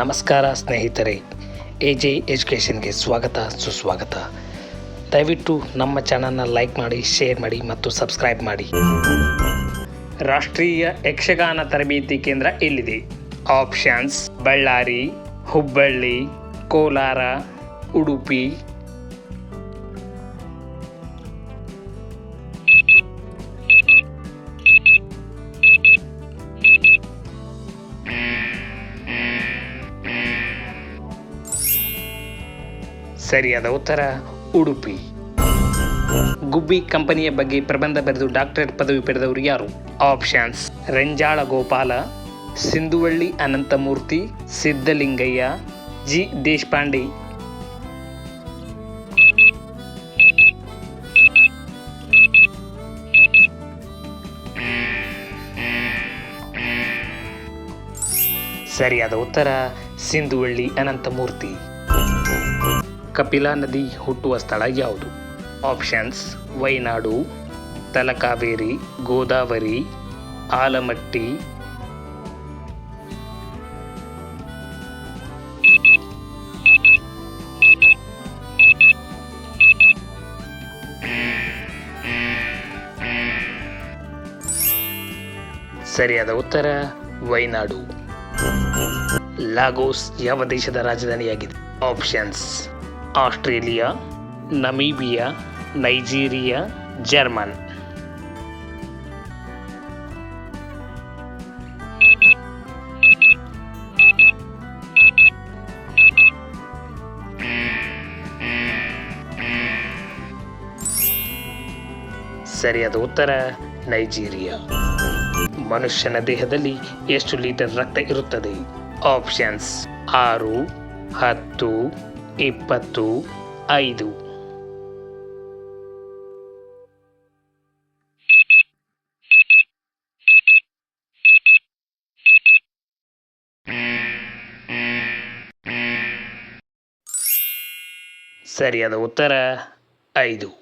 ನಮಸ್ಕಾರ ಸ್ನೇಹಿತರೆ A J ಎಜುಕೇಷನ್ಗೆ ಸ್ವಾಗತ, ಸುಸ್ವಾಗತ. ದಯವಿಟ್ಟು ನಮ್ಮ ಚಾನಲ್ನ ಲೈಕ್ ಮಾಡಿ, ಶೇರ್ ಮಾಡಿ ಮತ್ತು ಸಬ್ಸ್ಕ್ರೈಬ್ ಮಾಡಿ. ರಾಷ್ಟ್ರೀಯ ಯಕ್ಷಗಾನ ತರಬೇತಿ ಕೇಂದ್ರ ಎಲ್ಲಿದೆ? ಆಪ್ಷನ್ಸ್, ಬಳ್ಳಾರಿ, ಹುಬ್ಬಳ್ಳಿ, ಕೋಲಾರ, ಉಡುಪಿ ಸರಿಯಾದ ಉತ್ತರ, ಉಡುಪಿ. ಗುಬ್ಬಿ ಕಂಪನಿಯ ಬಗ್ಗೆ ಪ್ರಬಂಧ ಬರೆದು ಡಾಕ್ಟರೇಟ್ ಪದವಿ ಪಡೆದವರು ಯಾರು? Options Ranjala Gopala Sindhuvalli Ananthamurthy Siddalingaiah G. Deshpande. ಸರಿಯಾದ ಉತ್ತರ, ಸಿಂಧುವಳ್ಳಿ ಅನಂತಮೂರ್ತಿ. ಕಪಿಲಾ ನದಿ ಹುಟ್ಟುವ ಸ್ಥಳ ಯಾವುದು? ಆಪ್ಷನ್ಸ್, ವೈನಾಡು, ತಲಕಾವೇರಿ, ಗೋದಾವರಿ, ಆಲಮಟ್ಟಿ. ಸರಿಯಾದ ಉತ್ತರ, ವೈನಾಡು. ಲಾಗೋಸ್ ಯಾವ ದೇಶದ ರಾಜಧಾನಿಯಾಗಿದೆ? Options Australia, Namibia, Nigeria, German. ಸರಿಯಾದ ಉತ್ತರ, ನೈಜೀರಿಯಾ. ಮನುಷ್ಯನ ದೇಹದಲ್ಲಿ ಎಷ್ಟು ಲೀಟರ್ ರಕ್ತ ಇರುತ್ತದೆ? ಆಪ್ಷನ್ಸ್ ಆರು, ಹತ್ತು ಇಪ್ಪತ್ತು ಐದು. ಸರಿಯಾದ ಉತ್ತರ ಐದು.